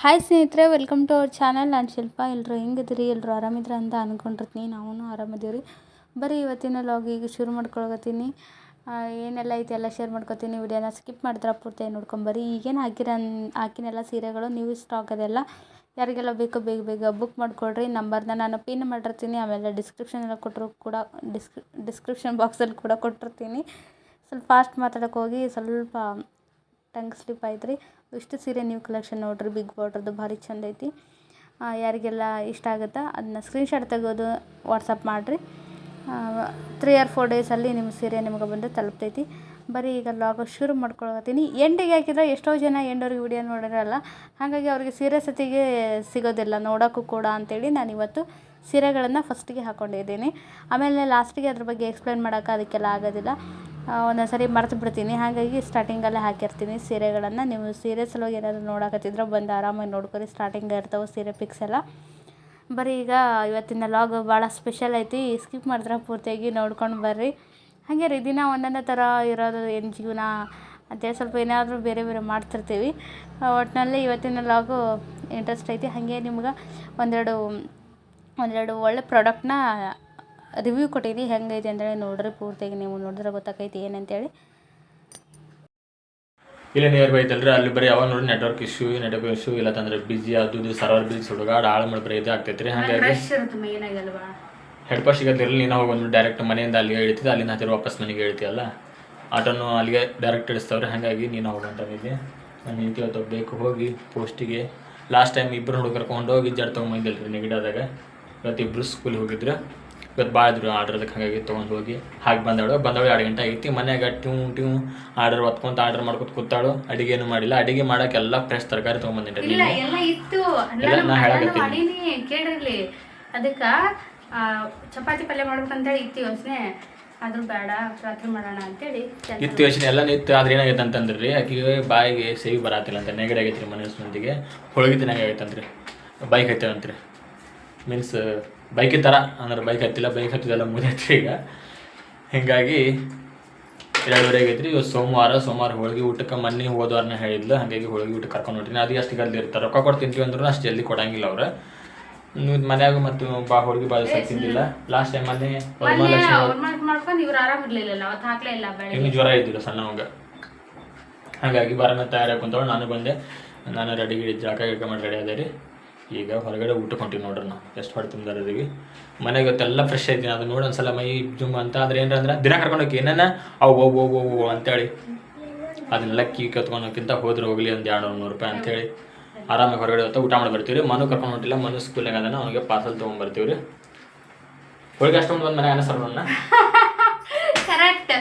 Hi ಸ್ನೇಹಿತರೆ welcome to our channel ನಾನು ಶಿಲ್ಪ. ಎಲ್ಲರೂ ಹೆಂಗಿದ್ರಿ ಎಲ್ಲರೂ ಆರಾಮಿದ್ರ ಅಂತ ಅಂದ್ಕೊಂಡಿರ್ತೀನಿ ನಾವೂ ಆರಾಮಿದ್ದೀವಿ ಬರೀ ಇವತ್ತಿನ ಲಾಗ್ ಈಗ ಶುರು ಮಾಡ್ಕೊಳಕತ್ತೀನಿ. ಏನೆಲ್ಲ ಐತೆ ಎಲ್ಲ ಶೇರ್ ಮಾಡ್ಕೊತೀನಿ. ವಿಡಿಯೋನ ಸ್ಕಿಪ್ ಮಾಡಿದ್ರೆ ಪೂರ್ತಿ ನೋಡ್ಕೊಂಬರಿ ಈಗೇನು ಹಾಕಿರ ಹಾಕಿನೆಲ್ಲ ಸೀರೆಗಳು ನೀವು ಸ್ಟಾಕ್ ಅದೆಲ್ಲ. ಯಾರಿಗೆಲ್ಲ ಬೇಕೋ ಬೇಗ ಬೇಗ ಬುಕ್ ಮಾಡ್ಕೊಳ್ರಿ ನಂಬರ್ನ ನಾನು ಪಿನ್ ಮಾಡಿರ್ತೀನಿ. ಆಮೇಲೆ ಡಿಸ್ಕ್ರಿಪ್ಷನ್ ಎಲ್ಲ ಕೊಟ್ಟರು ಕೂಡ ಡಿಸ್ಕ್ರಿ ಡಿಸ್ಕ್ರಿಪ್ಷನ್ ಬಾಕ್ಸಲ್ಲಿ ಕೂಡ ಕೊಟ್ಟಿರ್ತೀನಿ. ಸ್ವಲ್ಪ ಫಾಸ್ಟ್ ಮಾತಾಡೋಕ್ಕೋಗಿ ಸ್ವಲ್ಪ ಟಂಗ್ ಸ್ಲಿಪ್ ಆಯ್ತು ರೀ ಇಷ್ಟು ಸೀರೆ ನ್ಯೂ ಕಲೆಕ್ಷನ್ ನೋಡಿರಿ ಬಿಗ್ ಬಾರ್ಡ್ರದ್ದು ಭಾರಿ ಚಂದ ಐತಿ. ಯಾರಿಗೆಲ್ಲ ಇಷ್ಟ ಆಗುತ್ತಾ ಅದನ್ನ ಸ್ಕ್ರೀನ್ಶಾಟ್ ತೆಗೆದು ವಾಟ್ಸಪ್ ಮಾಡಿರಿ. ತ್ರೀ ಆರ್ ಫೋರ್ ಡೇಸಲ್ಲಿ ನಿಮ್ಮ ಸೀರೆ ನಿಮಗೆ ಬಂದು ತಲುಪ್ತೈತಿ. ಬರೀ ಈಗ ಲಾಗ್ ಶುರು ಮಾಡ್ಕೊಳತ್ತೀನಿ ಎಂಡಿಗೆ ಹಾಕಿದ್ರೆ ಎಷ್ಟೋ ಜನ ಎಂಡೋರಿಗೆ ವಿಡಿಯೋ ನೋಡಿರಲ್ಲ, ಹಾಗಾಗಿ ಅವರಿಗೆ ಸೀರೆ ಸತಿಗೆ ಸಿಗೋದಿಲ್ಲ, ನೋಡೋಕ್ಕೂ ಕೂಡ ಅಂತೇಳಿ ನಾನು ಇವತ್ತು ಸೀರೆಗಳನ್ನು ಫಸ್ಟಿಗೆ ಹಾಕ್ಕೊಂಡಿದ್ದೀನಿ ಆಮೇಲೆ ಲಾಸ್ಟಿಗೆ ಅದ್ರ ಬಗ್ಗೆ ಎಕ್ಸ್ಪ್ಲೇನ್ ಮಾಡೋಕೆ ಅದಕ್ಕೆಲ್ಲ ಆಗೋದಿಲ್ಲ. ಒಂದೊಂದು ಸರಿ ಮರೆತು ಬಿಡ್ತೀನಿ ಹಾಗಾಗಿ ಸ್ಟಾರ್ಟಿಂಗಲ್ಲೇ ಹಾಕಿರ್ತೀನಿ ಸೀರೆಗಳನ್ನು. ನೀವು ಸೀರೆ ಸಲುವಾಗಿ ಏನಾದರೂ ನೋಡಕತ್ತಿದ್ರೆ ಬಂದು ಆರಾಮಾಗಿ ನೋಡ್ಕೊರಿ ಸ್ಟಾರ್ಟಿಂಗ್ ಇರ್ತವೆ ಸೀರೆ ಪಿಕ್ಸ್ ಎಲ್ಲ. ಬರೀ ಈಗ ಇವತ್ತಿನ ಲಾಗ್ ಭಾಳ ಸ್ಪೆಷಲ್ ಐತಿ. ಸ್ಕಿಪ್ ಮಾಡಿದ್ರೆ ಪೂರ್ತಿಯಾಗಿ ನೋಡ್ಕೊಂಡು ಬರ್ರಿ. ಹಾಗೆ ರೀ, ದಿನ ಒಂದೊಂದೇ ಥರ ಇರೋದು ಏನು ಜೀವನ? ಅದೇ ಸ್ವಲ್ಪ ಏನಾದರೂ ಬೇರೆ ಬೇರೆ ಮಾಡ್ತಿರ್ತೀವಿ. ಒಟ್ಟಿನಲ್ಲಿ ಇವತ್ತಿನ ಲಾಗು ಇಂಟ್ರೆಸ್ಟ್ ಐತಿ. ಹಾಗೆ ನಿಮ್ಗೆ ಒಂದೆರಡು ಒಂದೆರಡು ಒಳ್ಳೆ ಪ್ರಾಡಕ್ಟ್ನ ರಿವ್ಯೂ ಕೊಟ್ಟಿದ್ದು ಹೆಂಗೈತಿ ಅಂತೇಳಿ ನೋಡ್ರಿ. ಪೂರ್ತಿಯಾಗಿ ನೀವು ನೋಡಿದ್ರೆ ಗೊತ್ತಾಗೈತಿ ಏನಂತೇಳಿ. ಇಲ್ಲ ನಿಯರ್ ಬೈ ಐತಲ್ರಿ. ಅಲ್ಲಿ ಬರೀ ಯಾವಾಗ ನೋಡಿ ನೆಟ್ವರ್ಕ್ ಇಶ್ಯೂ ನೆಟ್ವರ್ಕ್ ಇಶ್ಯೂ ಇಲ್ಲ ತಂದ್ರೆ ಬಿಜಿ ಅದು ಇದು ಸರ್ವರ್ ಬಿಜಿ ಸುಡುಗಾಡ ಆಳು ಮಾಡಿ ಬರೀ ಇದು ಹಾಗಾಗಿ ಇರುತ್ತೆ ಮೇಯ್ನಾಗಿ ಅಲ್ವಾ? ಹೆಡ್ ಪಾಸ್ ಸಿಗತ್ತಿರಲಿ ನೀನು ಹೋಗಿ ಬಂದು ಡೈರೆಕ್ಟ್ ಮನೆಯಿಂದ ಅಲ್ಲಿಗೆ ಇಳಿತಿದ್ದೆ ಅಲ್ಲಿಂದ ಹತ್ತಿರ ವಾಪಸ್ ಮನೆಗೆ ಇಳಿತೀಯಲ್ಲ? ಆಟೋನು ಅಲ್ಲಿಗೆ ಡೈರೆಕ್ಟ್ ಇಳಿಸ್ತಾವ್ರೆ. ಹಾಗಾಗಿ ನೀನು ಹೋಗಂತಿದ್ದೆ ನಾನು ನಿಂತು ಇವತ್ತು ಬೇಕು ಹೋಗಿ ಪೋಸ್ಟಿಗೆ ಲಾಸ್ಟ್ ಟೈಮ್ ಇಬ್ಬರು ಹುಡುಗರು ಕರ್ಕೊಂಡು ಹೋಗಿ ಜಡ್ ತೊಗೊಂಬಂದಿಲ್ಲ ರೀ ನೆಗಡಿಯಾದಾಗ ಇವತ್ತು ಇಬ್ಬರು ಸ್ಕೂಲಿಗೆ ಹೋಗಿದ್ರು. ಇವತ್ತು ಭಾಳ ಇದ್ರು ಆರ್ಡ್ರದಕ್ಕೆ ಹಾಗಾಗಿ ತೊಗೊಂಡು ಹೋಗಿ ಹಾಗೆ ಬಂದಾಳು. ಬಂದವಳು ಎರಡು ಗಂಟೆ ಆಗೈತಿ. ಮನೆಯಾಗ ಟ್ಯೂ ಟ್ಯೂ ಆರ್ಡರ್ ಒತ್ಕೊಂತ ಆರ್ಡರ್ ಮಾಡ್ಕೊತ ಕೂತಾಳು. ಅಡಿಗೆ ಏನು ಮಾಡಿಲ್ಲ. ಅಡಿಗೆ ಮಾಡಕ್ಕೆಲ್ಲ ಫ್ರೆಶ್ ತರಕಾರಿ ಇಲ್ಲ ಎಲ್ಲ ಇತ್ತು. ಎಲ್ಲ ನಾ ಹೇಳಕತ್ತೀನಿ. ಮಾಡೀನಿ ಕೇಳಿರ್ಲಿ. ಅದಕ್ಕ ಚಪಾತಿ ಪಲ್ಯ ಮಾಡ್ಬೇಕಂತೇಳಿ ಇತ್ತು ಯೋಚನೆ. ಆದ್ರೂ ಬೇಡ ರಾತ್ರಿ ಮಾಡೋಣ ಅಂತೇಳಿ ಇತ್ತು ಯೋಚನೆ ಎಲ್ಲ ನಿತ್ತು ಆದ್ರೆ ಏನಾಗೈತೆ ಅಂತಂದ್ರಿ ರೀ ಆಕಿಗೆ ಬಾಯಿಗೆ ಸೇವಿ ಬರಾತಿಲ್ಲ ಅಂತ. ನೆಗಡಿ ಆಗೈತೆ ರೀ ಮನೆ ಮಂದಿಗೆ ಹೋಳಿಗೆ ತಿನ್ನಾಗ ಆಗೈತಂತ್ರಿ ಬೈಕ್ ಹೈತೇವಂತ್ರಿ ಮೀನ್ಸ್ ಬೈಕಿನ ಥರ ಅಂದ್ರೆ ಬೈಕ್ ಹತ್ತಿಲ್ಲ ಬೈಕ್ ಹತ್ತಿದೆಲ್ಲ ಮುಗಿದೈತಿ ಈಗ. ಹೀಗಾಗಿ ಎರಡುವರೆ ಐತ್ರಿ ಇವತ್ತು ಸೋಮವಾರ ಸೋಮವಾರ ಹೋಳಿಗೆ ಊಟಕ್ಕೆ ಮೊನ್ನೆ ಹೋದವ್ರನ್ನ ಹೇಳಿದ್ಲು ಹಾಗಾಗಿ ಹೋಳಿಗೆ ಊಟಕ್ಕೆ ಕರ್ಕೊಂಡು ಹೊಟ್ಟಿನಿ ಅದು ಅಷ್ಟು ಗಲ್ಲಿ ಇರ್ತಾರೆ ರೊಕ್ಕ ಕೊಟ್ಟು ತಿಂತೀವಿ ಅಂದ್ರೂ ಅಷ್ಟು ಜಲ್ದಿ ಕೊಡಂಗಿಲ್ಲ ಅವ್ರು. ನೀವು ಮನ್ಯಾಗ ಮತ್ತು ಬಾ ಹೋಳಿಗೆ ಬಾಜು ಸಹ ತಿಂದಿಲ್ಲ. ಲಾಸ್ಟ್ ಟೈಮ್ ಅಲ್ಲಿ ಇನ್ನು ಜ್ವರ ಇದ್ದಿಲ್ಲ ಸಣ್ಣವಾಗ ಹಾಗಾಗಿ ಬರೋಣ ತಯಾರಿ ಕುಂತವಳು ನಾನು ಬಂದೆ. ನಾನು ರೆಡಿ ಗಿಡಿ ಜಾಕ ಗಿಡ ಮಾಡಿ ರೆಡಿ ಅದೇ ರೀ. ಈಗ ಹೊರಗಡೆ ಊಟಕ್ಕೆ ಹೊಂಟೀವಿ ನೋಡ್ರಿ ನಾವು. ಎಷ್ಟು ಹೊಡೆ ತುಂಬಿದಾರಿದ್ದೀವಿ ಮನೆಗೆ ಇವತ್ತೆಲ್ಲ ಫ್ರೆಶ್ ಐತಿ ಅದು ನೋಡಿ ಒಂದ್ಸಲ ಮೈ ಜುಮ್ ಅಂತ. ಆದ್ರೆ ಏನ್ರ ಅಂದ್ರೆ ದಿನ ಕರ್ಕೊಂಡು ಹೋಗಿ ಏನೇನ? ಅವು ಓ ಓ ಅಂತೇಳಿ ಅದನ್ನೆಲ್ಲ ಕೀ ಕತ್ಕೊಳಕ್ಕಿಂತ ಹೋದ್ರೆ ಹೋಗ್ಲಿ ಒಂದು ಎರಡು ನೂರು ರೂಪಾಯಿ ಅಂತೇಳಿ ಆರಾಮಾಗಿ ಹೊರಗಡೆ ಹೋಗ್ತಾ ಊಟ ಮಾಡಿ ಬರ್ತೀವಿ ರೀ ಮನು ಕರ್ಕೊಂಡು ಹೊಂಟಿಲ್ಲ. ಮನು ಸ್ಕೂಲ್ನಾಗ ಅದನ್ನ ಅವನಿಗೆ ಪಾರ್ಸಲ್ ತೊಗೊಂಡ್ಬರ್ತೀವಿ ರೀ ಹೋಳಿಗೆ ಅಷ್ಟೊಂದು ಬಂದ್ ಮನೆಗೆ ಅನ್ನ ಕರೆಕ್ಟ್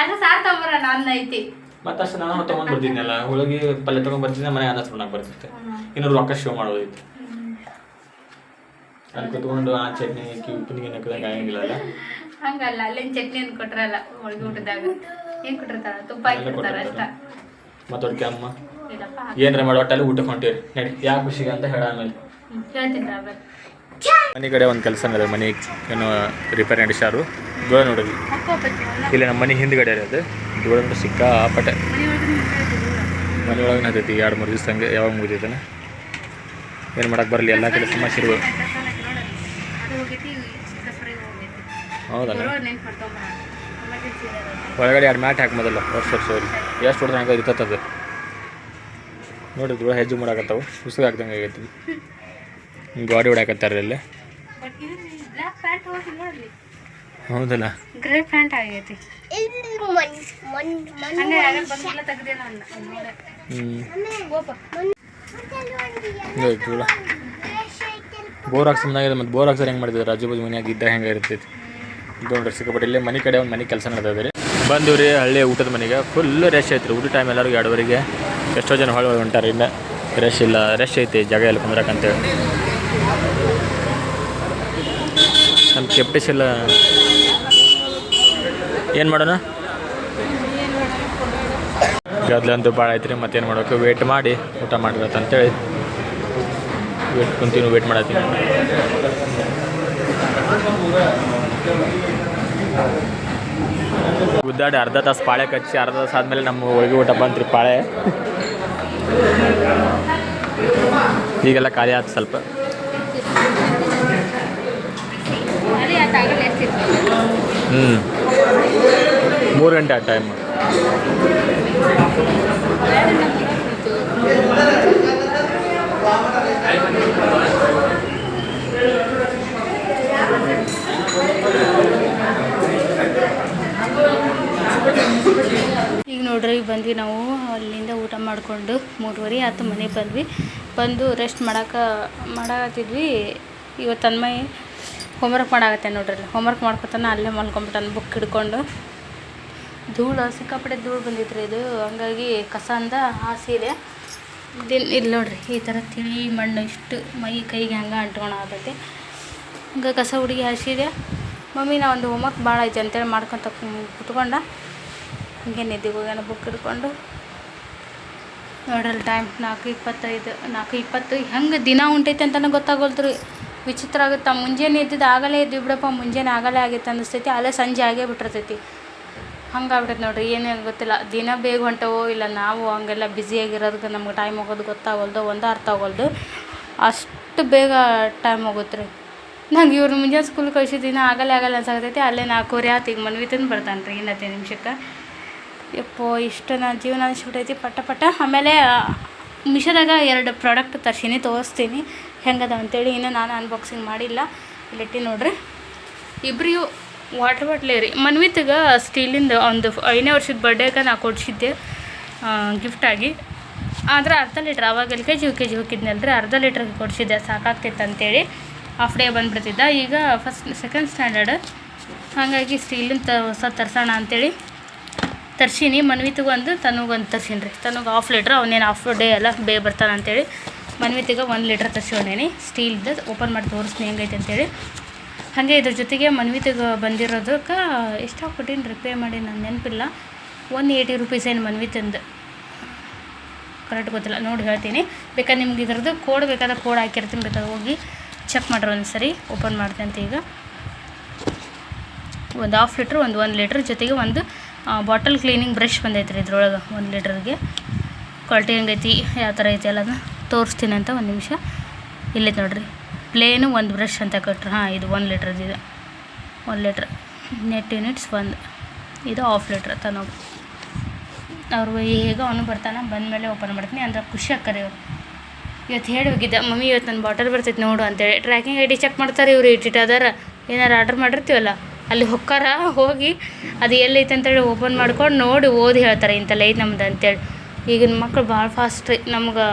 ಅದು ಸಾರ್ ತಗೊಂಬರ ನನ್ನ ಐತಿ. ಮತ್ತೆ ಅಷ್ಟು ನಾನು ತೊಗೊಂಡ್ ಬರ್ತಿದ್ನಲ್ಲ ಹೋಳಿಗೆ ಪಲ್ಯ ತೊಗೊಂಡು ಬರ್ತಿದ್ದೆ ಮನೆ ಅನ್ನ ತೊಗೊಂಡಾಗ ಬರ್ತಿದ್ದೆ ಇನ್ನು ರೊಕ್ಕ ಶೋ ಮಾಡೋದಿತ್ತು. ಅಲ್ಲಿ ಕುತ್ಕೊಂಡು ಆ ಚಟ್ನಿ ಹಾಕಿ ಉಪ್ಪಿನಿಗೆ ಹಾಕಿದಂಗೆ ಆಗಂಗಿಲ್ಲ ಅಲ್ಲ ಹಂಗಲ್ಲ ಅಲ್ಲಿನ ಚಟ್ನಿ ಅಂತ ಕೊಟ್ರಲ್ಲ ಹೋಳಿಗೆ ಊಟದಾಗ. ಏನು ಕೊಟ್ಟಿರ್ತಾರ? ತುಪ್ಪ ಹಾಕಿರ್ತಾರ ಅಷ್ಟ. ಮತ್ತೆ ಅದಕ್ಕೆ ಅಮ್ಮ? ಏನ್ರ ಮಾಡಿ ಒಟ್ಟಲ್ಲಿ ಊಟಕ್ಕೆ ಹೊಂಟಿರಿ ನಡಿ ಯಾವ ಖುಷಿಗೆ ಅಂತ ಹೇಳ ಆಮೇಲೆ. ಮನೆ ಕಡೆ ಒಂದು ಕೆಲಸ ಇದೆ ಮನೆ ಏನು ರಿಪೇರ್ ನಡೆಸಾರು ದೂರ ನೋಡಿದ್ವಿ ಇಲ್ಲಿ. ನಮ್ಮ ಮನೆ ಹಿಂದ್ಗಡೆ ಇರೋದು ದೂರ ಅಂದ್ರೆ ಸಿಕ್ಕಾಪಟ್ಟೆ ಮನೆ ಒಳಗೆ ನಡೀತಿ ಎರಡು ಮೂರು ದಿವಸ ಹಂಗೆ ಯಾವಾಗ ಮುಗಿದೈತಾನೆ ಏನು ಮಾಡಕ್ಕೆ ಬರಲಿ ಎಲ್ಲ ಕಡೆ ಸಮಸ್ಯೆ ಸಿರುವ ಹೌದಾ ಒಳಗಡೆ ಎರಡು ಮ್ಯಾಟ್ ಹಾಕಿ ಮೊದಲು? ವರ್ಷ ವರ್ಷ ಎಷ್ಟು ಹೊಡೆದ್ರೆ ಹಂಗೆ ಇರ್ತದೆ ನೋಡಿ ಧೂಳ ಹೆಜ್ಜೆ ಮಾಡಾಕತ್ತಾವು. ಉಸುಗ ಹಾಕ್ದಂಗೆ ಆಗೈತಿ. ಗಾಡಿ ಹೊಡ್ಯಾಕತ್ತಾರ ಇಲ್ಲಿ ಬ್ಲಾಕ್ ಪ್ಯಾಂಟ್ ಹೋಗಿ ನೋಡ್ರಿ ಹೌದಲ್ಲ? ಗ್ರೇ ಪ್ಯಾಂಟ್ ಆಗೈತಿ. ಬೋರ್ ಹಾಕ್ಸಿ ಮನೆಯಾಗಿದೆ ಮತ್ತು ಬೋರ್ ಹಾಕ್ಸರ್ ಹೆಂಗೆ ಮಾಡಿದ್ರು? ರಾಜು ಬಾಜು ಮನ್ಯಾಗ ಇದ್ದ ಹೆಂಗೆ ಇರ್ತೈತಿ? ಇದು ನೋಡ್ರಿ ಸಿಕ್ಕಾಪಟ್ಟೆ ಇಲ್ಲೇ ಮನೆ ಕಡೆ ಒಂದು ಮನೆ ಕೆಲಸ ನಡೆದಿದೆ ರೀ ಬಂದಿವಿ ರೀ ಹಳ್ಳಿ ಊಟದ ಮನೆಗೆ. ಫುಲ್ ರಶ್ ರೀ ಊಟ ಟೈಮ್ ಎಲ್ಲರಿಗೂ ಎರಡುವರೆಗೆ ಎಷ್ಟೋ ಜನ ಹೊಳೆ ಹೊಂಟಾರ ಇನ್ನು. ರಶ್ ಇಲ್ಲ. ರಶ್ ಐತಿ. ಜಾಗ ಎಲ್ಲ ಕುಂದ್ರಕ್ಕಂತೇಳಿ ನಮ್ಮ ಕೆಪ್ಟಿಸ್ ಎಲ್ಲ ಏನು ಮಾಡೋಣ? ಗದ್ಲಂತೂ ಭಾಳ ಐತ್ರಿ, ಮತ್ತೇನು ಮಾಡೋಕೆ? ವೇಟ್ ಮಾಡಿ, ಊಟ ಅಂತೇಳಿ ವೇಟ್ ಕುಂತೀನಿ ವೇಟ್ ಮಾಡತ್ತೀನಿ. ಗುದ್ದಾಡಿ ಅರ್ಧ ತಾಸು ಪಾಳೆ ಕಚ್ಚಿ, ಅರ್ಧ ತಾಸು ಆದಮೇಲೆ ನಮ್ಮ ಹೋಳಿಗೆ ಊಟ ಬಂತ್ರಿ ಪಾಳೆ. ಈಗೆಲ್ಲ ಖಾಲಿ ಆಯ್ತು ಸ್ವಲ್ಪ. ಹ್ಞೂ ಮೂರು ಗಂಟೆ ಆ ಟೈಮ್ ಈಗ ನೋಡ್ರಿ, ಈಗ ಬಂದ್ವಿ ನಾವು. ಅಲ್ಲಿಂದ ಊಟ ಮಾಡಿಕೊಂಡು ಮೂರುವರೆ ಆತು ಮನೆಗೆ ಬಂದ್ವಿ. ಬಂದು ರೆಸ್ಟ್ ಮಾಡಕ್ಕೆ ಮಾಡಾಕತ್ತಿದ್ವಿ. ಇವತ್ತು ತನ್ಮಯ್ ಹೋಮ್ವರ್ಕ್ ಮಾಡಾಗತ್ತೆ ನೋಡ್ರಿ. ಹೋಮ್ವರ್ಕ್ ಮಾಡ್ಕೊತಾನೆ ಅಲ್ಲೇ ಮಲ್ಕೊಂಬಿಟ್ಟಾನ ಬುಕ್ ಹಿಡ್ಕೊಂಡು. ಧೂಳು, ಸಿಕ್ಕಾಪಟ್ಟೆ ಧೂಳು ಬಂದಿತ್ತು ಇದು. ಹಂಗಾಗಿ ಕಸ ಅಂದ ಹಾಸಿದೆ ದಿನ ಇಲ್ಲಿ ನೋಡ್ರಿ, ಈ ಥರ ತಿಳಿ ಮಣ್ಣು ಇಷ್ಟು ಮೈ ಕೈಗೆ ಹಂಗೆ ಅಂಟ್ಕೊಂಡು ಆಗತ್ತೆ ಹಂಗೆ ಕಸ ಹುಡುಗಿ ಹಾಸಿದೆ ಮಮ್ಮಿ, ನಾ ಒಂದು ಹೋಮ್ವರ್ಕ್ ಭಾಳ ಐತೆ ಅಂತೇಳಿ ಮಾಡ್ಕೊತ ಕುತ್ಕೊಂಡ. ಹಿಂಗೆ ನಿದ್ದೆಗೆ ಹೋಗ್ಯಾನ ಬುಕ್ ಹಿಡ್ಕೊಂಡು. ನೋಡ್ರಲ್ಲಿ ಟೈಮ್ ನಾಲ್ಕು ಇಪ್ಪತ್ತೈದು, ನಾಲ್ಕು ಇಪ್ಪತ್ತು, ಹೆಂಗೆ ದಿನ ಉಂಟೈತೆ ಅಂತಲೇ ಗೊತ್ತಾಗೋಲ್ತು ರೀ ವಿಚಿತ್ರ ಆಗುತ್ತೆ? ಮುಂಜಾನೆ ಇದ್ದಿದ್ದು ಆಗಲೇ ಇದ್ವಿ ಬಿಡಪ್ಪ ಮುಂಜಾನೆ ಆಗಲೇ ಆಗಿತ್ತು ಅನ್ನಿಸ್ತೈತಿ ಅಲ್ಲೇ ಸಂಜೆ ಆಗೇ ಬಿಟ್ಟಿರ್ತೈತಿ. ಹಂಗೆ ಆಗ್ಬಿಟ್ಟೈತೆ ನೋಡ್ರಿ, ಏನೇ ಗೊತ್ತಿಲ್ಲ. ದಿನ ಬೇಗ ಹೊಂಟವೋ ಇಲ್ಲ, ನಾವು ಹಂಗೆಲ್ಲ ಬ್ಯುಸಿಯಾಗಿರೋದಕ್ಕೆ ನಮ್ಗೆ ಟೈಮ್ ಹೋಗೋದು ಗೊತ್ತಾಗಲ್ದು, ಒಂದು ಅರ್ಥ ಆಗೋಲ್ದು. ಅಷ್ಟು ಬೇಗ ಟೈಮ್ ಹೋಗುತ್ತೆ ರೀ. ನಂಗೆ ಇವ್ರು ಮುಂಜಾನೆ ಸ್ಕೂಲ್ ದಿನ ಆಗಲೇ ಆಗಲ್ಲ ಅನ್ಸಾಕತೈತಿ. ಅಲ್ಲೇ ನಾಲ್ಕೂವರೆ ಆತು ಈಗ ಮನ್ವಿ ತಂದು ಬರ್ತಾನೆ ರೀ ಇನ್ನತ್ತೆ ನಿಮಿಷಕ್ಕೆ. ಯಪ್ಪೋ, ಇಷ್ಟು ನಾನು ಜೀವನ ಅನಿಸ್ಬಿಟ್ಟೈತಿ ಪಟ್ಟ ಪಟ್ಟ. ಆಮೇಲೆ ಮಿಷನಾಗ ಎರಡು ಪ್ರಾಡಕ್ಟ್ ತರ್ಸೀನಿ, ತೋರಿಸ್ತೀನಿ. ಹೆಂಗದ ಅಂತೇಳಿ ಇನ್ನೂ ನಾನು ಅನ್ಬಾಕ್ಸಿಂಗ್ ಮಾಡಿಲ್ಲ. ಇಲ್ಲಿಟ್ಟಿ ನೋಡ್ರಿ. ಇಬ್ರಿಗೂ ವಾಟ್ರ್ ಬಾಟ್ಲೇ ರೀ. ಮನ್ವಿತ್ಗೆ ಸ್ಟೀಲಿಂದ ಒಂದು ಐದನೇ ವರ್ಷದ ಬರ್ಡೇಗೆ ನಾ ಕೊಡ್ಸಿದ್ದೆ ಗಿಫ್ಟಾಗಿ ಆದ್ರೆ ಅರ್ಧ ಲೀಟ್ರ್ ಅವಾಗ L K G U K G ಹೋಗಿದ್ನಲ್ರಿ. ಅರ್ಧ ಲೀಟ್ರಿಗೆ ಕೊಡಿಸಿದ್ದೆ. ಸಾಕಾಗ್ತಿತ್ತು ಅಂತೇಳಿ ಹಾಫ್ ಡೇ ಬಂದುಬಿಡ್ತಿದ್ದ ಈಗ ಫಸ್ಟ್ ಸೆಕೆಂಡ್ ಸ್ಟ್ಯಾಂಡರ್ಡ್ ಹಾಗಾಗಿ ಸ್ಟೀಲಿಂದ ಹೊಸ ತರ್ಸೋಣ ಅಂತೇಳಿ ತರ್ಸೀನಿ. ಮನ್ವಿತಿಗೆ ಒಂದು ತನಗೊಂದು ತರ್ಸೀನಿ ರೀ ತನಗೆ ಹಾಫ್ ಲೀಟ್ರ್ ಅವನೇನು ಹಾಫ್ ಡೇ ಎಲ್ಲ ಬೇಗ ಬರ್ತಾನೆ ಅಂತೇಳಿ ಮನ್ವಿತಿಗೆ ಒಂದು ಲೀಟ್ರ್ ತರ್ಸ್ಕೊಂಡೇನಿ ಸ್ಟೀಲ್ದು ಓಪನ್ ಮಾಡಿ ತೋರಿಸ್ತೀನಿ, ಹೆಂಗೈತೆ ಅಂತೇಳಿ. ಹಾಗೆ ಇದ್ರ ಜೊತೆಗೆ ಮನ್ವಿತಿಗೆ ಬಂದಿರೋದಕ್ಕೆ ಎಷ್ಟು ಹಾಕ್ಬಿಟ್ಟಿನಿ ರಿಪೇ ಮಾಡಿ ನನ್ನ ನೆನಪಿಲ್ಲ. ಒನ್ ಏಯ್ಟಿ ರುಪೀಸ್ ಏನು ಮನ್ವಿತಿಂದು ಕರೆಕ್ಟ್ ಗೊತ್ತಿಲ್ಲ, ನೋಡಿ ಹೇಳ್ತೀನಿ. ಬೇಕಾದ್ರೆ ನಿಮ್ಗೆ ಇದ್ರದ್ದು ಕೋಡ್ ಬೇಕಾದ್ರೆ ಕೋಡ್ ಹಾಕಿರ್ತೀನಿ, ಬೇಕಾದ್ರೆ ಹೋಗಿ ಚೆಕ್ ಮಾಡ್ರಿ ಒಂದು ಸರಿ ಓಪನ್ ಮಾಡ್ತೀನಿ ಅಂತ ಈಗ. ಒಂದು ಹಾಫ್ ಲೀಟ್ರ್ ಒಂದು ಒಂದು ಲೀಟ್ರ್ ಜೊತೆಗೆ ಒಂದು ಬಾಟಲ್ ಕ್ಲೀನಿಂಗ್ ಬ್ರಷ್ ಬಂದೈತೆ ರೀ ಇದ್ರೊಳಗೆ, ಒಂದು ಲೀಟ್ರಿಗೆ ಕ್ವಾಲಿಟಿ ಹೆಂಗೈತಿ, ಯಾವ ಥರ ಐತಿ ಎಲ್ಲದನ್ನ ತೋರಿಸ್ತೀನಿ ಅಂತ ಒಂದು ನಿಮಿಷ. ಇಲ್ಲೈತೆ ನೋಡಿರಿ. ಪ್ಲೇನು ಒಂದು ಬ್ರಷ್ ಅಂತ ಕೊಟ್ರು. ಹಾಂ, ಇದು ಒಂದು ಇದು. ಒಂದು ಲೀಟ್ರ್ ನೆಟ್ ಯೂನಿಟ್ಸ್ ಒಂದು. ಇದು ಆಫ್ ಲೀಟ್ರ್ ತನೋಗಿ ಅವ್ರು ಈಗ ಅವನು ಬರ್ತಾನೆ, ಬಂದಮೇಲೆ ಓಪನ್ ಮಾಡ್ತೀನಿ. ಅಂದ್ರೆ ಖುಷಿ ಆಕ್ಕರಿ ಇವರು. ಇವತ್ತು ಹೇಳಿ ಹೋಗಿದ್ದೆ. ಮಮ್ಮಿ, ಇವತ್ತು ನನ್ನ ಬಾಟಲ್ ಬರ್ತೈತೆ ನೋಡು ಅಂತೇಳಿ ಟ್ರ್ಯಾಕಿಂಗ್ ಐ ಡಿ ಚೆಕ್ ಮಾಡ್ತಾರೆ ಇವರು, ಇಟ್ಟಿಟ್ಟು ಅದಾರ. ಏನಾರು ಆರ್ಡ್ರ್ ಮಾಡಿರ್ತೀವಲ್ಲ, ಅಲ್ಲಿ ಹೊಕ್ಕಾರ ಹೋಗಿ, ಅದು ಎಲ್ಲೈತೆ ಅಂತೇಳಿ ಓಪನ್ ಮಾಡ್ಕೊಂಡು ನೋಡಿ, ಓದಿ ಹೇಳ್ತಾರೆ ಇಂಥಲ್ಲ ಐತೆ ನಮ್ದು ಅಂತೇಳಿ ಈಗಿನ ಮಕ್ಳು ಭಾಳ ಫಾಸ್ಟ್ ರೀ. ನಮ್ಗೆ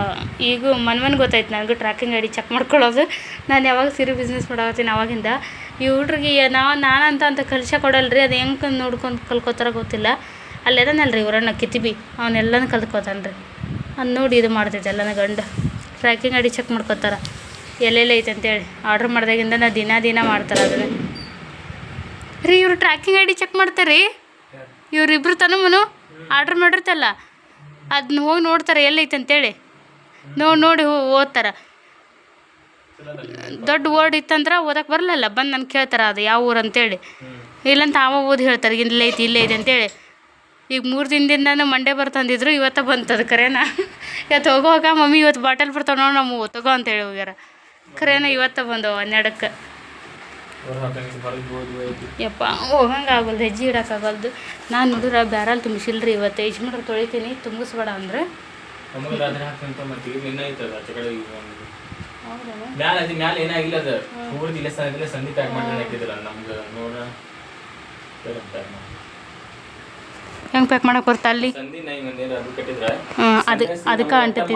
ಈಗ ಮನ್ ಮನ್ ಗೊತ್ತಾಯ್ತು ನನಗೆ ಟ್ರ್ಯಾಕಿಂಗ್ ಐ ಡಿ ಚೆಕ್ ಮಾಡ್ಕೊಳ್ಳೋದು. ನಾನು ಯಾವಾಗ ಸೀರೆ ಬಿಸ್ನೆಸ್ ಮಾಡಾಕತ್ತೀನಿ ಅವಾಗಿಂದ. ಈ ಹುಡ್ರಿಗೆ ನಾವು ನಾನಂತ ಅಂತ ಕಲಿಸ ಕೊಡಲ್ಲ ರೀ ಅದು ಹೆಂಗೆ ನೋಡ್ಕೊಂಡು ಕಲ್ಕೋತಾರ ಗೊತ್ತಿಲ್ಲ. ಅಲ್ಲೆದನಲ್ಲ ರೀ ಇವರನ್ನ ಕಿತಿಬಿ ಅವನ್ನೆಲ್ಲನೂ ಕಲ್ತ್ಕೋತಾನೆ ರೀ ಅದು ನೋಡಿ ಇದು ಮಾಡ್ತೈತೆ ಎಲ್ಲನ ಗಂಡ. ಟ್ರ್ಯಾಕಿಂಗ್ ಐ ಡಿ ಚೆಕ್ ಮಾಡ್ಕೋತಾರ. ಎಲ್ಲೆಲ್ಲ ಐತೆ ಅಂತೇಳಿ. ಆರ್ಡ್ರ್ ಮಾಡಿದಾಗಿಂದ ನಾ ದಿನ ದಿನ ಮಾಡ್ತಾರೆ ಅದನ್ನು. ರೀ ಇವರು ಟ್ರ್ಯಾಕಿಂಗ್ ಐ ಡಿ ಚೆಕ್ ಮಾಡ್ತಾರೆ ರೀ ಇವ್ರಿಬ್ರು ತನಮನು? ಆರ್ಡ್ರ್ ಮಾಡಿರ್ತಲ್ಲ ಅದನ್ನ ಹೋಗಿ ನೋಡ್ತಾರೆ, ಎಲ್ಲೈತೆ ಅಂತೇಳಿ. ನೋಡಿ ನೋಡಿ ಓದ್ತಾರ. ದೊಡ್ಡ ವರ್ಡ್ ಇತ್ತಂದ್ರೆ ಓದಕ್ಕೆ ಬರಲ್ಲ ಬಂದು ನಾನು ಕೇಳ್ತಾರೆ ಅದು ಯಾವ ಊರು ಅಂತೇಳಿ. ಇಲ್ಲಂತ ಅವ ಓದಿ ಹೇಳ್ತಾರೆ, ಇಲ್ಲೇ ಐತಿ ಅಂತೇಳಿ. ಈಗ ಮೂರು ದಿನದಿಂದ ಮಂಡೆ ಬರ್ತಂದಿದ್ರು ಇವತ್ತು ಬಂತದ ಕರೇನ. ಇವತ್ತು ಹೋಗುವಾಗ ಮಮ್ಮಿ ಇವತ್ತು ಬಾಟಲ್ ಬರ್ತಾವ ನೋಡಿ ನಮ್ಮ ತಗೋ ಅಂತೇಳಿ ಹೋಗ್ಯಾರ. ಖರೇನ ಇವತ್ತು ಬಂದವು ಹನ್ನೆರಡಕ್ಕೆ. ಯಪ್ಪ ಹೋಗಂಗೆ ಆಗಲ್ದು ಹೆಜ್ಜೆ ಇಡೋಕ್ಕಾಗಲ್ದು ನಾನು ನೋಡಿದ್ರೆ ಬ್ಯಾರಲ್ ತುಂಬಿಸಿಲ್ರಿ ಇವತ್ತು. ಯಜಮಾನ್ರು ತೊಳಿತೀನಿ ತುಂಬಿಸ್ಬೇಡ ಅಂದ್ರೆ? ಮ್ಯಾಲ ಅದು ಮ್ಯಾಲ ಏನಾಗಿಲ್ಲ ಅದು. ಹೂರ್ದು ಇಲ್ಲ ಸಂದಿಲ್ಲ ಸಂಧಿ ಪ್ಯಾಕ್ ಮಾಡಿ ಹಾಕಿದ್ರಲ್ಲ ನಮ್ಗೆ ನೋಡ ಹೆಂಗೆ ಪ್ಯಾಕ್ ಮಾಡಕ್ಕೆ ಬರ್ತಾ ಅಲ್ಲಿ? ಹ್ಞೂ ಅದು ಅದಕ್ಕೆ ಅಂಟತಿ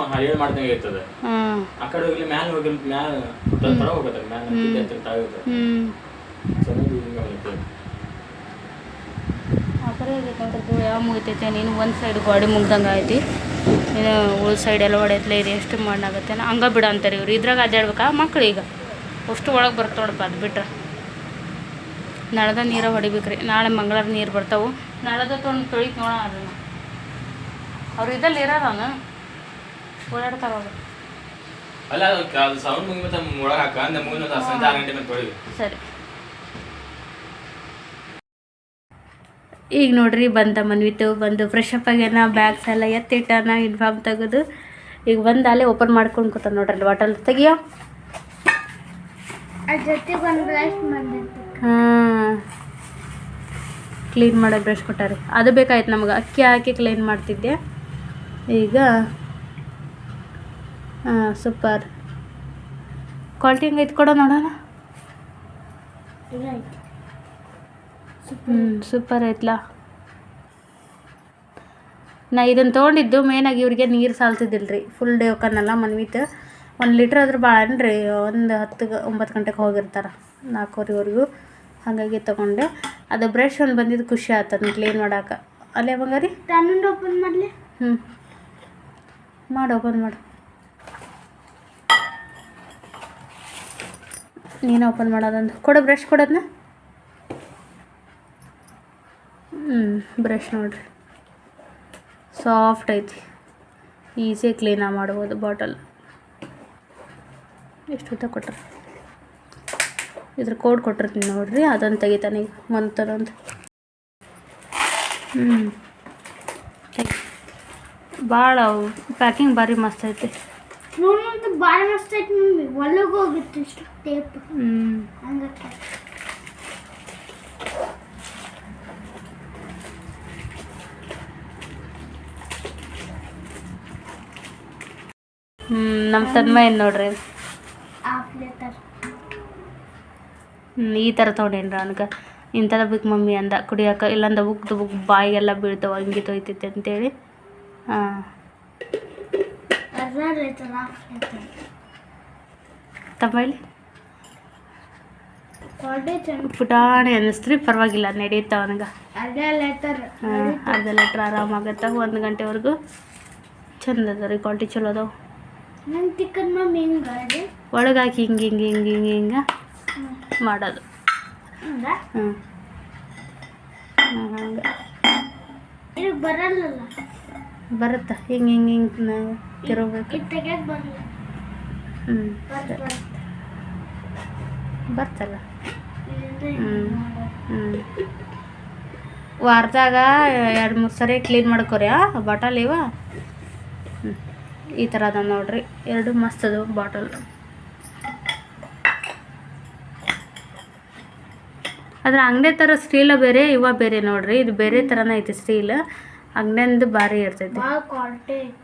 ಹ್ಞೂ ಯಾವ ಮುಗಿತೈತೆ ನೀನು ಒಂದು ಸೈಡ್ ಗಾಡಿ ಮುಗ್ದಂಗೆ ಐತಿ ಇನ್ನು ಉಳ್ ಸೈಡ್ ಎಲ್ಲ ಹೊಡೆಯತ್ಲೆ ಇದು ಎಷ್ಟು ಮಣ್ಣಾಗತ್ತೆ ಹಂಗೆ ಬಿಡ ಅಂತಾರೆ ಇವ್ರು. ಇದ್ರಾಗ ಅದಾಡ್ಬೇಕಾ ಮಕ್ಳು ಈಗ. ಅಷ್ಟು ಒಳಗೆ ಬರ್ತ ನೋಡಪ್ಪ ಅದು ಬಿಟ್ರೆ. ನಳದ ನೀರ ಹೊಡಿಬೇಕ್ರಿ. ನಾಳೆ ಮಂಗಳವಾರ ನೀರು ಬರ್ತಾವು. ನಳದ ತೊಗೊಂಡು ತೊಳಿತು ನೋಡ ಅದನ್ನು. ಅವ್ರು ಇದಲ್ಲಿ ಅವನು. ಓಡಾಡ್ತಾರ ಅವ್ರು. ಅಲ್ಲ ಅದು ಸೌಂಡ್ ಮುಗಿ ಮತ್ತೆ ಒಳಗೆ ಹಾಕ ಅಂದ್ರೆ ಮುಗಿನ ಸಂಜೆ ಆರು ಗಂಟೆ ಮೇಲೆ ತೊಳಿ. ಸರಿ. ಈಗ ನೋಡ್ರಿ ಬಂದ ಮನ್ವಿತು ಬಂದು ಫ್ರೆಶ್ ಅಪ್ ಆಗ್ಯಾನ ಬ್ಯಾಗ್ಸ್ ಎಲ್ಲ ಎತ್ತಿಟ್ಟಾನ ಯೂನಿಫಾರ್ಮ್ ತೆಗೆದು ಈಗ ಬಂದು ಅಲ್ಲೇ ಓಪನ್ ಮಾಡ್ಕೊಂಡು ಕೂತ ನೋಡ್ರಿ ಅಲ್ಲಿ ಬಾಟಲ್ ತೆಗಿಯೋ. ಹಾಂ ಕ್ಲೀನ್ ಮಾಡೋ ಬ್ರಷ್ ಕೊಟ್ಟಾರೆ. ಅದು ಬೇಕಾಯ್ತು ನಮಗೆ. ಅಕ್ಕಿ ಹಾಕಿ ಕ್ಲೀನ್ ಮಾಡ್ತಿದ್ದೆ. ಈಗ ಸೂಪರ್ ಕ್ವಾಲಿಟಿ ಹೆಂಗೈತೆ ಕೊಡೋ ನೋಡೋಣ. ಹ್ಞೂ ಸೂಪರ್ ಐತ್ಲಾ. ನಾ ಇದನ್ನು ತೊಗೊಂಡಿದ್ದು ಮೇನಾಗಿ ಇವ್ರಿಗೆ ನೀರು ಸಾಲ್ತಿದ್ದಿಲ್ಲ ರೀ ಫುಲ್ ಡೇ ಹೋಕನಲ್ಲ ಮನ್ವಿತ್. ಒಂದು ಲೀಟ್ರ್ ಆದ್ರೆ ಭಾಳ ರೀ ಒಂದು ಹತ್ತು ಒಂಬತ್ತು ಗಂಟೆಗೆ ಹೋಗಿರ್ತಾರೆ ನಾಲ್ಕೂವರೆವರೆಗೂ. ಹಾಗಾಗಿ ತಗೊಂಡೆ. ಅದು ಬ್ರಷ್ ಒಂದು ಬಂದಿದ್ದು ಖುಷಿ ಆಯ್ತು ಅದನ್ನ ಕ್ಲೀನ್ ಮಾಡಾಕ. ಅಲ್ಲೇ ಬಂಗಾರಿ ತನ್ನೊಂದು ಓಪನ್ ಮಾಡಲಿ. ಹ್ಞೂ ಮಾಡು ಓಪನ್ ಮಾಡು. ನೀನು ಓಪನ್ ಮಾಡೋದೊಂದು. ಕೊಡು ಬ್ರಷ್ ಕೊಡೋದನ್ನ ಹ್ಞೂ ಬ್ರಷ್ ನೋಡ್ರಿ. ಸಾಫ್ಟ್ ಐತಿ. ಈಸಿಯಾಗಿ ಕ್ಲೀನಾಗಿ ಮಾಡ್ಬೋದು ಬಾಟಲ್ ಎಷ್ಟು ಉದ್ದ ಕೊಟ್ರೆ? ಇದ್ರ ಕೋಡ್ ಕೊಟ್ಟಿರ್ತೀನಿ ನೋಡ್ರಿ ಅದನ್ನು ತೆಗಿತಾನೆ. ಮಂತದೊಂದು ಹ್ಞೂ ಭಾಳ ಪ್ಯಾಕಿಂಗ್ ಭಾರಿ ಮಸ್ತ್ ಐತಿ. ಹ್ಮ್ ಭಾಳ ಮಸ್ತ್ ಐತಿ ಮಮ್ಮಿ ಒಳಗೆ ಹೋಗಿತ್ತು ಇಷ್ಟು ಟೇಪ್ ಹ್ಞೂ ನಮ್ಮ ತನ್ಮ ಏನ್ ನೋಡ್ರಿ. ಈ ಥರ ತೊಗೊಂಡೇನ್ರ ಅನ್ಕ. ಇಂಥದ ಬೇಕು ಮಮ್ಮಿ ಅಂದ ಕುಡಿಯೋಕೆ ಇಲ್ಲಂದ ಬುಕ್ ಬುಕ್ ಬಾಯಿಗೆಲ್ಲ ಬೀಳ್ತಾವ ಹಂಗೆ ತೊಯ್ತೈತೆ ಅಂತೇಳಿ. ಹಾಂ. ತಮ್ಮಲ್ಲಿ ಪುಟಾಣಿ ಅನ್ನಿಸ್ತ್ರಿ ಪರವಾಗಿಲ್ಲ ನಡೀತಾವ ಅವನಿಗೆ. ಅರ್ಧ ಲೀಟರ್ ಹಾಂ ಅರ್ಧ ಲೆಟ್ರ್ ಆರಾಮಾಗತ್ತೆ ಒಂದು ಗಂಟೆವರೆಗೂ. ಚಂದ ಅದ ರೀ ಕ್ವಾಲಿಟಿ ಚಲೋ ಅದಾವೆ ಒಳಗಾಕಿ ಹಿಂಗೆ ಹಿಂಗೆ ಹಿಂಗೆ ಹಿಂಗೆ ಹಿಂಗೆ. ಮಾಡೋದು. ಹ್ಞೂ ಹಂಗೆ ಬರಲ್ಲ ಬರುತ್ತಾ. ಹಿಂಗೆ ಹಿಂಗೆ ಹಿಂಗೆ ತಿರುಗಬೇಕು. ಇದು ಬರಲ್ಲ. ಹ್ಞೂ ಬರ್ತ ಬರ್ತ. ಬರ್ತಲ್ಲ. ಮಾಡೋದು. ಹ್ಞೂ ವಾರದಾಗ ಎರಡು ಮೂರು ಸರಿ ಕ್ಲೀನ್ ಮಾಡ್ಕೊರಿ ಆ? ಬಾಟಲ್ ಇವ? ಹ್ಞೂ ಈ ಥರ ಅದ ನೋಡ್ರಿ. ಎರಡು ಮಸ್ತ್ ಅದು ಬಾಟಲ್ ಅದ್ರ ಅಂಗಡಿ ಥರ ಸ್ಟೀಲ ಬೇರೆ ಇವ ಬೇರೆ ನೋಡ್ರಿ. ಇದು ಬೇರೆ ಥರನೇ ಐತಿ ಸ್ಟೀಲ್ ಅಂಗಡಿಯಿಂದ ಭಾರಿ ಇರ್ತೈತಿ.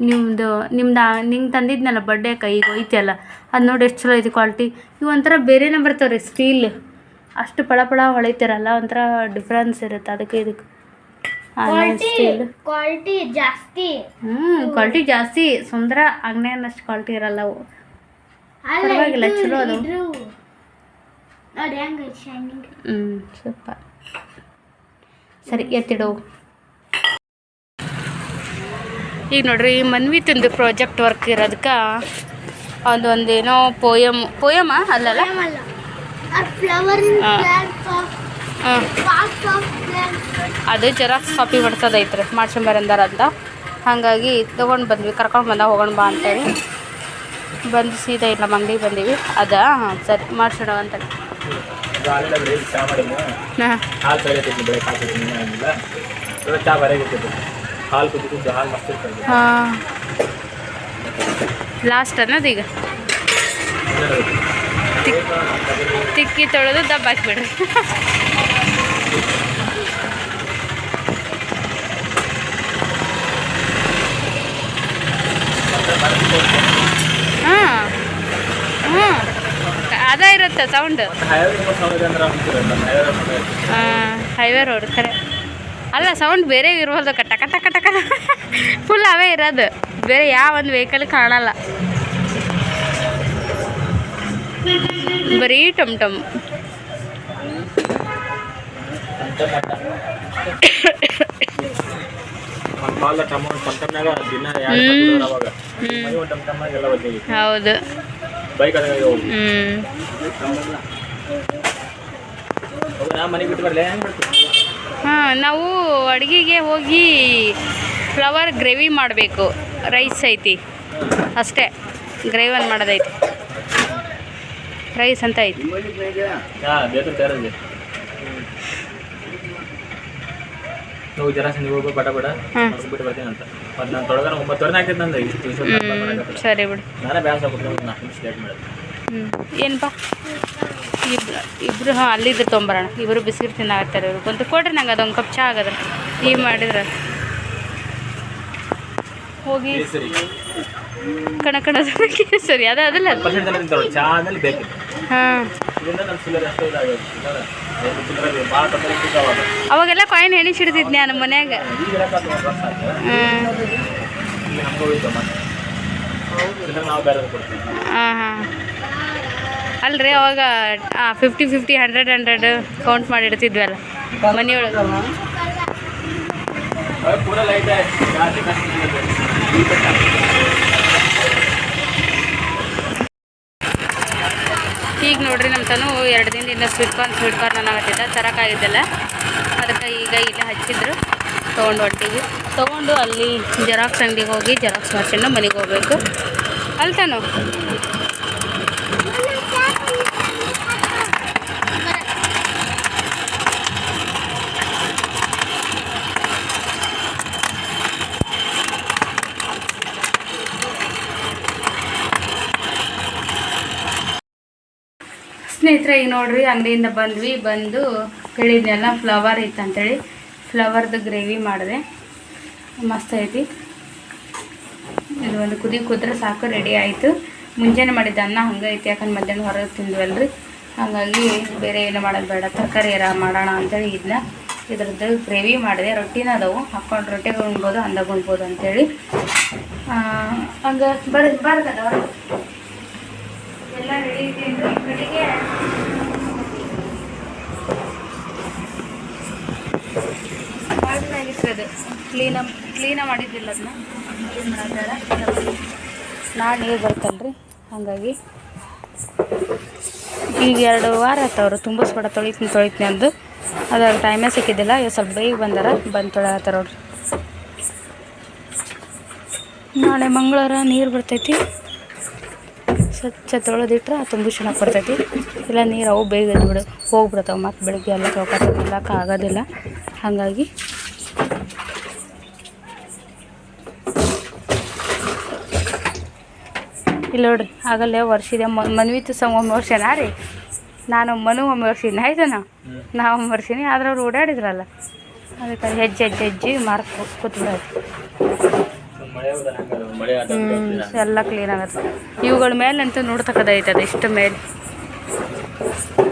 ನಿಮ್ದು ನಿಮ್ಮದು ನಿಮ್ದು ನಿಂಗೆ ತಂದಿದ್ನಲ್ಲ ಬರ್ಡೇ ಈಗ ಐತಿಯಲ್ಲ ಅದು ನೋಡಿ ಎಷ್ಟು ಚಲೋ ಐತಿ ಕ್ವಾಲಿಟಿ ಇವು ಒಂಥರ ಬೇರೆನೇ ಬರ್ತಾವ್ರಿ ಸ್ಟೀಲ್ ಅಷ್ಟು ಪಳ ಪಳ ಹೊಳಿತಿರಲ್ಲ ಒಂಥರ ಡಿಫ್ರೆನ್ಸ್ ಇರುತ್ತೆ. ಅದಕ್ಕೆ ಇದಕ್ಕೆ ಕ್ವಾಲಿಟಿ ಜಾಸ್ತಿ. ಹ್ಞೂ ಕ್ವಾಲಿಟಿ ಜಾಸ್ತಿ. ಸುಂದರ ಅಂಗಡಿಯನ್ನಷ್ಟು ಕ್ವಾಲಿಟಿ ಇರಲ್ಲ ಅವು. ಪರವಾಗಿಲ್ಲ, ಚಲೋ ಅದು. ಇದು ನೋಡಿ ಹೆಂಗೈತೆ ಶೈನಿಂಗ್ ಹ್ಞೂ ಸೂಪರ್. ಸರಿ ಎತ್ತಿಡು ಈಗ ನೋಡ್ರಿ ಮನ್ವಿ ತಿಂದು ಪ್ರಾಜೆಕ್ಟ್ ವರ್ಕ್ ಇರೋದಕ್ಕೆ ಅದೊಂದೇನೋ ಪೋಯಮ್ ಪೋಯಮ ಅಲ್ಲಲ್ಲ? ಅದು ಜೆರಾಕ್ಸ್ ಕಾಪಿ ಮಾಡ್ಸೋದೈತ್ರಿ ಮಾಡ್ಸಂಬರಂದಾರ ಅಂತ. ಹಾಗಾಗಿ ತೊಗೊಂಡು ಬಂದ್ವಿ ಕರ್ಕೊಂಡು ಬಂದ ಹೋಗೋಣ ಬಾ ಅಂತೇಳಿ. ಬಂದು ಸೀದಾ ಇಲ್ಲ ನಮ್ಮ ಅಂಗಡಿಗೆ ಬಂದೀವಿ. ಅದಾ? ಹಾಂ ಸರಿ ಮಾಡ್ಸೋಣ ಅಂತ. ಹಾಲಿಲ್ಲ ಬಿಡಿ ಚಾ ಮಾಡಿದ್ನ? ಹಾಂ ಹಾಲು ಸರಿಯತ್ತೈತಿ ಬೆಳಗ್ಗೆ ಹಾಲು ಏನಿಲ್ಲ. ಇವಾಗ ಚಾ ಬರೆಯಾಗಿರ್ತೈತಿ ಹಾಲು ಕುದಿದ್ದು ಹಾಲು ಮಸ್ತ್ ಇರ್ತದೆ ಹಾಂ. ಲಾಸ್ಟ್ ಅನ್ನೋದು ಈಗ. ತಿಕ್ಕಿ ತೊಳೆದು ದಬ್ಬ ಹಾಕ್ಬಿಡ್ರಿ ಹಾಂ ಹ್ಞೂ ಅದ ಸೌಂಡ್ ಹೈವೇ ರೋಡ್ ಕರೆ ಅಲ್ಲ ಸೌಂಡ್ ಬೇರೆ ಇರ್ಬೋದು ಟಕ ಟಕ ಟಕ ಫುಲ್ ಅವೇ ಇರೋದು. ಬೇರೆ ಯಾವ ಒಂದು ವೆಹಿಕಲ್ ಕಾಣಲ್ಲ. ಬರೀ ಟಮ್ ಟಮ್ ಹೌದು. ಹಾಂ ನಾವು ಅಡುಗೆಗೆ ಹೋಗಿ ಫ್ಲವರ್ ಗ್ರೇವಿ ಮಾಡಬೇಕು. ರೈಸ್ ಐತಿ. ಅಷ್ಟೇ. ಗ್ರೇವಿ ಒಂದು ಮಾಡೋದೈತಿ. ರೈಸ್ ಅಂತ ಐತಿ. ಹೋಗ್ಬೇಕು ಜರ ನೀವು ಹೋಗು ಬಟ ಬಟ. ಬಿಟ್ಟು ಬರ್ತೀನಿ ಅಂತ. ಮತ್ತು ನಾನು ತೊಳಗನ ಒಂಬತ್ತುವರೆ ಆಗ್ತೈತೆ ನಂದು ಇಷ್ಟು ದಿವಸ ಸರಿ ಬಿಡು. ನಾನೇ ಬ್ಯಾಸ್ ಆಗ್ಬಿಟ್ಟು ನಾಲ್ಕು ನಿಮಿಷ ಲೇಟ್ ಮಾಡಿದೆ ಹ್ಞೂ ಏನಪ್ಪ ಇಬ್ರು ಇಬ್ಬರು ಹಾಂ ಅಲ್ಲಿದ್ದು ತೊಂಬರೋಣ. ಇಬ್ಬರು ಬಿಸ್ಕಿಟ್ ತಿನ್ನಾಗತ್ತಾರೆ ಇವ್ರು. ಕುಂತು ಕೊಡ್ರಿ ನಂಗೆ ಅದೊಂದು ಕಪ್ ಚಾ ಆಗದ್ರ ಈಗ ಮಾಡಿದ್ರೆ. ಹೋಗಿ. ಕಣ ಕಣ ಸರಿ ಅದ ಅದಲ್ಲ. ಹಾಂ. ಅವಾಗೆಲ್ಲ ಕಾಯಿನ್ ಎಣಿಸಿಡ್ತಿದ್ನಿ ನಮ್ಮ ಮನ್ಯಾಗ? ಹಾಂ. ಹಾಂ ಅಲ್ರಿ ಅವಾಗ fifty fifty hundred hundred count ಮಾಡಿ ಇಡ್ತಿದ್ವಲ್ಲ ಮನೆಯೊಳಗೆ. ಈಗ ನೋಡ್ರಿ ನಮ್ಮ ತನು ಎರಡು ದಿನದಿಂದ ಸ್ವೀಟ್ ಕಾರ್ನ್ ಸ್ವೀಟ್ ಕಾರ್ನ್ ತರಕಾಗಿದ್ದಲ್ಲ ಅದಕ್ಕೆ ಈಗ ಇಲ್ಲಿ ಹಚ್ಚಿದ್ರು. ತೊಗೊಂಡು ಹೊಟ್ಟಿಗೆ ತೊಗೊಂಡು ಅಲ್ಲಿ ಜೆರಾಕ್ಸ್ ಅಂಗಡಿಗೆ ಹೋಗಿ ಜೆರಾಕ್ಸ್ ಮಾಡ್ಕೊಂಡು ಮನೆಗೆ ಹೋಗ್ಬೇಕು. ಅಲ್ಲಿ ಸ್ನೇಹಿತರೆ, ಈಗ ನೋಡ್ರಿ, ಅಂಗಡಿಯಿಂದ ಬಂದ್ವಿ, ಬಂದು ಹೇಳಿದ್ನೆಲ್ಲ ಫ್ಲವರ್ ಇತ್ತು ಅಂತೇಳಿ. ಫ್ಲವರ್ದು ಗ್ರೇವಿ ಮಾಡಿದೆ. ಮಸ್ತ್ ಐತಿ. ಇದು ಒಂದು ಕುದಿ ಕುದ್ರೆ ಸಾಕು ರೆಡಿ ಆಯಿತು. ಮುಂಜಾನೆ ಮಾಡಿದ್ದ ಅನ್ನ ಹಂಗೆ ಐತಿ, ಯಾಕಂದ್ರೆ ಮಧ್ಯಾಹ್ನ ಹೊರಗೆ ತಿಂದ್ವಲ್ರಿ. ಹಾಗಾಗಿ ಬೇರೆ ಏನು ಮಾಡೋದು ಬೇಡ, ತರಕಾರಿ ಏರ ಮಾಡೋಣ ಅಂತೇಳಿ ಇದನ್ನ ಇದ್ರದ್ದು ಗ್ರೇವಿ ಮಾಡಿದೆ. ರೊಟ್ಟಿನ ಅದಾವು. ಹಾಕ್ಕೊಂಡು ರೊಟ್ಟಿಗೆ ಉಣ್ಬೋದು ಅಂದಾಗ ಉಣ್ಬೋದು ಅಂತೇಳಿ. ಹಂಗೆ ಬರ್ ಬರ್ತದ ಎಲ್ಲ ರೆಡಿ ಇದೆ ಕಡೆಗೆ ಅದು ಕ್ಲೀನ ಕ್ಲೀನ ಮಾಡಿದ್ದಿಲ್ಲ ಅದನ್ನ? ನಾಳೆ ನೀರು ಬರ್ತಲ್ರಿ? ಹಾಗಾಗಿ. ಈಗ ಎರಡು ವಾರ ಆಯ್ತವ್ರು ತುಂಬ ಸ್ಪಡ ತೊಳಿತೀನಿ ತೊಳಿತೀನಿ ಅಂದು. ಅದಾಗ ಟೈಮೇ ಸಿಕ್ಕಿದ್ದಿಲ್ಲ. ಈಗ ಸ್ವಲ್ಪ ಬೇಗ ಬಂದಾರ. ಬಂದು ತೊಳೆಯತ್ತಾರ ಅವ್ರು. ನಾಳೆ ಮಂಗಳವಾರ ನೀರು ಬರ್ತೈತಿ. ಸ್ವಚ್ಛ ತೊಳೆದಿಟ್ರೆ ತುಂಬಿಸ್ಕೊಳಕ್ಕೆ ಬರ್ತೈತಿ ಇಲ್ಲ ನೀರು ಅವು ಬೇಗ ಬಿಡು ಹೋಗ್ಬಿಡ್ತಾವೆ ಮತ್ತು ಬೆಳಗ್ಗೆ ಎಲ್ಲ ತೊಳ್ಕೊಳಕ್ಕೆ ಆಗೋದಿಲ್ಲ. ಹಾಗಾಗಿ ಇಲ್ಲಿ ನೋಡ್ರಿ, ಆಗಲ್ಲೇ ವರ್ಷಿದೆ ಮನ್ವಿತ್ತು ಸಮ ಒಮ್ಮೆ ವರ್ಷನಾ ರೀ ನಾನು ಮನು ಒಮ್ಮೆ ವರ್ಷಿನ ಆಯ್ತಾನ ನಾ ಒಮ್ಮೆ ವರ್ಷಿನಿ ಆದ್ರೆ ಅವ್ರು ಓಡಾಡಿದ್ರಲ್ಲ. ಅದಕ್ಕೆ ಹೆಜ್ಜೆ ಹೆಜ್ಜೆ, ಹೆಜ್ಜಿ ಮಾರ್ಕ್ ಕೂತ್ಬಿಡೋದು ಹ್ಞೂ ಎಲ್ಲ ಕ್ಲೀನ್ ಆಗುತ್ತೆ. ಇವುಗಳ ಮೇಲೆ ಅಂತೂ ನೋಡ್ತಕ್ಕದೈತೆ ಅದು, ಇಷ್ಟು ಮೇಲೆ.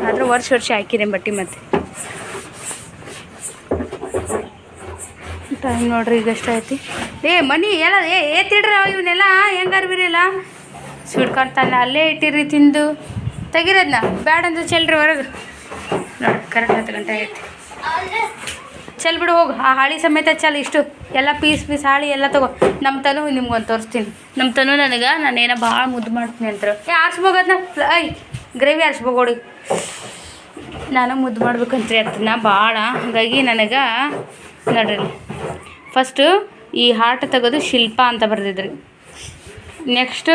ಆದ್ರೆ ವರ್ಷ ವರ್ಷ ಹಾಕಿದೆ ಬಟ್ಟೆ ಮತ್ತೆ. ಟೈಮ್ ನೋಡ್ರಿ ಈಗ ಎಷ್ಟೈತಿ ಏ, ಮನಿ, ಎಲ್ಲ, ಏ ಏತಿಡ್ರ ಇವನ್ನೆಲ್ಲ, ಹೆಂಗಾರ ಬಿರಿಲ್ಲ ಸ್ವೀಟ್ ಕಾರ್ನ್ ತಾನೆ ಅಲ್ಲೇ ಇಟ್ಟಿರಿ ತಿಂದು. ತೆಗಿರೋದ್ನ? ಬ್ಯಾಡ ಅಂದ್ರೆ ಚೆಲ್ರಿ ಹೊರಗೆ. ನೋಡಿ ಕರೆಕ್ಟ್ ಹತ್ತು ಗಂಟೆ ಆಗೈತಿ. ಚೆಲ್ ಬಿಡು ಹೋಗು. ಆ ಹಾಳಿ ಸಮೇತ ಚೆಲ್ ಇಷ್ಟು. ಎಲ್ಲ ಪೀಸ್ ಪೀಸ್ ಹಾಳಿ ಎಲ್ಲ ತಗೋ. ನಮ್ಮ ತನು ನಿಮ್ಗೊಂದು ತೋರಿಸ್ತೀನಿ. ನಮ್ಮ ತನು ನನಗೆ ನಾನೇನೋ ಭಾಳ ಮುದ್ದು ಮಾಡ್ತೀನಿ ಅಂತಾರೆ. ಏ ಆರಿಸ್ಬೋಗದ್ನ? ಐ ಗ್ರೇವಿ ಆರಿಸ್ಬೋಗೋಡಿ ನಾನು ಮುದ್ದು ಮಾಡ್ಬೇಕಂತ್ರಿ ಅದನ್ನ ಭಾಳ. ಹಾಗಾಗಿ ನನಗೆ ನೋಡ್ರಿ. ಫಸ್ಟು ಈ ಹಾರ್ಟ್ ತೆಗೆದು ಶಿಲ್ಪ ಅಂತ ಬರೆದಿದ್ರಿ. ನೆಕ್ಸ್ಟು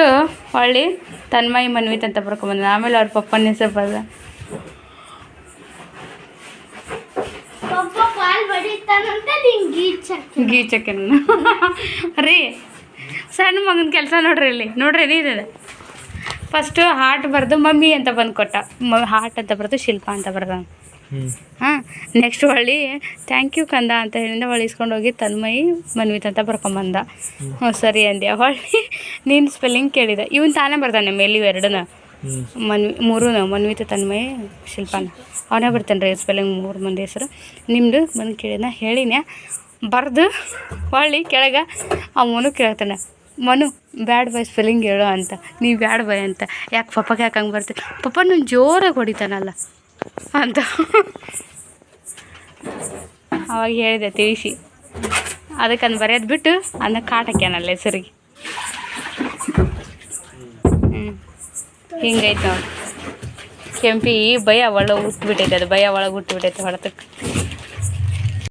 ಹೊಳ್ಳಿ ತನ್ಮಯಿ ಮನ್ವಿತ್ ಅಂತ ಬರ್ಕೊಂಬಂದ ಆಮೇಲೆ ಅವ್ರ ಪಪ್ಪನ ಹೆಸರು ಬರ್ದ. ಗೀಚಕ್ಕೆ ಗೀಚಕ್ಕೆ ರೀ ಸಣ್ಣ ಮಗನ ಕೆಲಸ ನೋಡ್ರಿ ಇಲ್ಲಿ. ನೋಡ್ರಿ ನೀರಿದೆ ಫಸ್ಟು ಹಾರ್ಟ್ ಬರೆದು ಮಮ್ಮಿ ಅಂತ ಬಂದು ಕೊಟ್ಟ ಮ ಹಾರ್ಟ್ ಅಂತ ಬರೆದು ಶಿಲ್ಪ ಅಂತ ಬರ್ದ ಹಾಂ ನೆಕ್ಸ್ಟ್ ಹೊಳ್ಳಿ ಥ್ಯಾಂಕ್ ಯು ಕಂದ ಅಂತ ಹೇಳಿಂದ ಹೊಳ್ಳಿ ಇಸ್ಕೊಂಡು ಹೋಗಿ ತನ್ಮಯಿ ಮನ್ವಿತ್ ಅಂತ ಬರ್ಕೊಂಬಂದ. ಹ್ಞೂ ಸರಿ ಅಂದೆ ಹೊಳ್ಳಿ, ನೀನು ಸ್ಪೆಲ್ಲಿಂಗ್ ಕೇಳಿದೆ. ಇವನು ತಾನೇ ಬರ್ತಾನೆ ಮೇಲಿ ಹ್ಞೂ ಮನ್ವಿ ಮೂರೂ ಮನ್ವಿತ, ತನ್ಮಯಿ, ಶಿಲ್ಪಾನ. ಅವನೇ ಬರ್ತಾನೆ ರೀ ಸ್ಪೆಲ್ಲಿಂಗ್ ಮೂರು ಮಂದಿ ಹೆಸರು. ನಿಮ್ಮದು ಬಂದು ಕೇಳಿದ ಹೇಳಿನ ಬರೆದು ಹೊಳ್ಳಿ, ಕೆಳಗೆ ಅವನು ಕೇಳ್ತಾನೆ. ಮನು ಬ್ಯಾಡ್ ಬಾಯ್ ಸ್ಪೆಲ್ಲಿಂಗ್ ಹೇಳು ಅಂತ. ನೀವು ಬ್ಯಾಡ್ ಬಾಯ್ ಅಂತ. ಯಾಕೆ ಪಪ್ಪಗೆ ಯಾಕೆ ಹಂಗೆ ಬರ್ತೀವಿ ಪಪ್ಪ ನಾನು ಜೋರಾಗಿ ಹೊಡಿತಾನಲ್ಲ. ಅಂತ. ಅವಾಗ ಹೇಳಿದೆ ತಿಳಿಸಿ. ಅದಕ್ಕೆ ಅಂದ್ ಬರೆಯೋದು ಬಿಟ್ಟು ಅದನ್ನ ಕಾಟಕ್ಯಾನಲ್ಲ ಹೆಸರಿಗೆ. ಹ್ಞೂ ಹಿಂಗೈತೆ ಕೆಂಪಿ ಭಯ ಒಳಗೆ ಹುಟ್ಬಿಟ್ಟೈತೆ ಅದು, ಭಯ ಒಳಗೆ ಹುಟ್ಬಿಟ್ಟೈತೆ ಹೊಡೆತಕ್ಕೆ